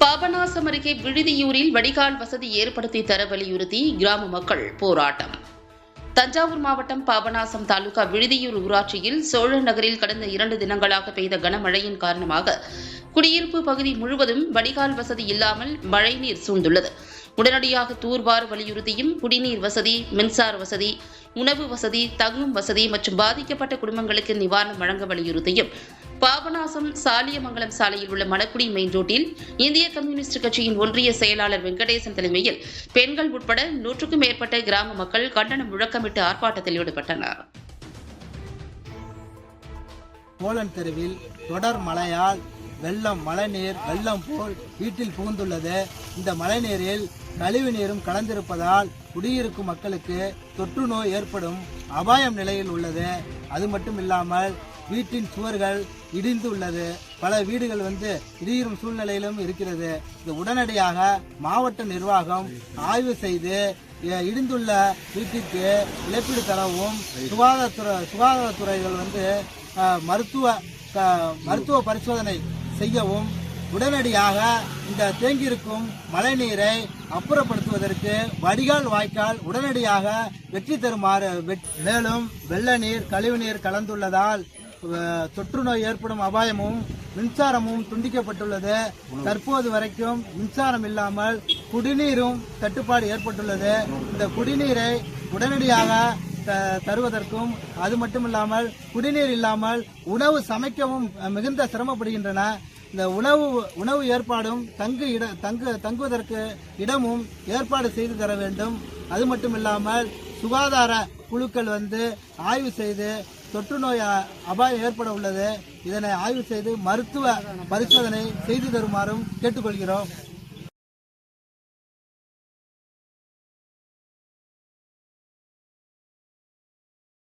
பாபநாசம் அருகே விழுதியூரில் வடிகால் வசதி ஏற்படுத்தி தர வலியுறுத்தி கிராம மக்கள் போராட்டம். தஞ்சாவூர் மாவட்டம் பாபநாசம் தாலுகா விழுதியூர் ஊராட்சியில் சோழ நகரில் கடந்த இரண்டு தினங்களாக பெய்த கனமழையின் காரணமாக குடியிருப்பு பகுதி முழுவதும் வடிகால் வசதி இல்லாமல் மழைநீர் சூழ்ந்துள்ளது. உடனடியாக தூர்வார வலியுறுத்தியும் குடிநீர் வசதி மின்சார வசதி உணவு வசதி தங்கும் வசதி மற்றும் பாதிக்கப்பட்ட குடும்பங்களுக்கு நிவாரணம் வழங்க வலியுறுத்தியும் பாபநாசம் சாலியமங்கலம் சாலையில் உள்ள மணக்குடி மெயின் ரோட்டில் இந்திய கம்யூனிஸ்ட் கட்சியின் ஒன்றிய செயலாளர் வெங்கடேசன் தலைமையில் பெண்கள் உட்பட நூற்றுக்கும் மேற்பட்ட கிராம மக்கள் கண்டனம் முழக்கமிட்டு ஆர்ப்பாட்டத்தில் ஈடுபட்டனர். போலன் தெருவில் தொடர் மழையால் வெள்ளம் மழைநீர் வெள்ளம் போல் வீட்டில் புகுந்துள்ளது. இந்த மழைநீரில் கழிவு நீரும் கலந்திருப்பதால் குடியிருக்கும் மக்களுக்கு தொற்று நோய் ஏற்படும் அபாயம் நிலையில் உள்ளது. அது மட்டும் இல்லாமல் வீட்டின் சுவர்கள் இடிந்து உள்ளது பல வீடுகள் வந்து இடியும் சூழ்நிலையிலும் இருக்கிறது. இது உடனடியாக மாவட்ட நிர்வாகம் ஆய்வு செய்து இடிந்துள்ள வீட்டிற்கு இழப்பீடு தரவும் சுகாதாரத்துறை சுகாதாரத்துறைகள் வந்து மருத்துவ க- மருத்துவ பரிசோதனை செய்யவும் உடனடியாக இந்த தேங்கியிருக்கும் மழைநீரை அப்புறப்படுத்துவதற்கு வடிகால் வாய்க்கால் உடனடியாக வெற்றி தருமாறு மேலும் வெள்ள நீர் கழிவு நீர் கலந்துள்ளதால் தொற்று நோய் ஏற்படும் அபாயமும் மின்சாரமும் துண்டிக்கப்பட்டுள்ளது. தற்போது வரைக்கும் மின்சாரம் இல்லாமல் குடிநீரும் தட்டுப்பாடு ஏற்பட்டுள்ளது. இந்த குடிநீரை உடனடியாக த- தருவதற்கும் அது மட்டுமில்லாமல் குடிநீர் இல்லாமல் உணவு சமைக்கவும் மிகுந்த சிரமப்படுகின்றன. இந்த உணவு உணவு ஏற்பாடும் தங்கு இட தங்கு தங்குவதற்கு இடமும் ஏற்பாடு செய்து தர வேண்டும். அது மட்டுமில்லாமல் சுகாதார குழுக்கள் வந்து ஆய்வு செய்து தொற்று நோய் அபாயம் ஏற்பட உள்ளது. இதனை ஆய்வு செய்து மருத்துவ பரிசோதனை செய்து தருமாறும் கேட்டுக்கொள்கிறோம்.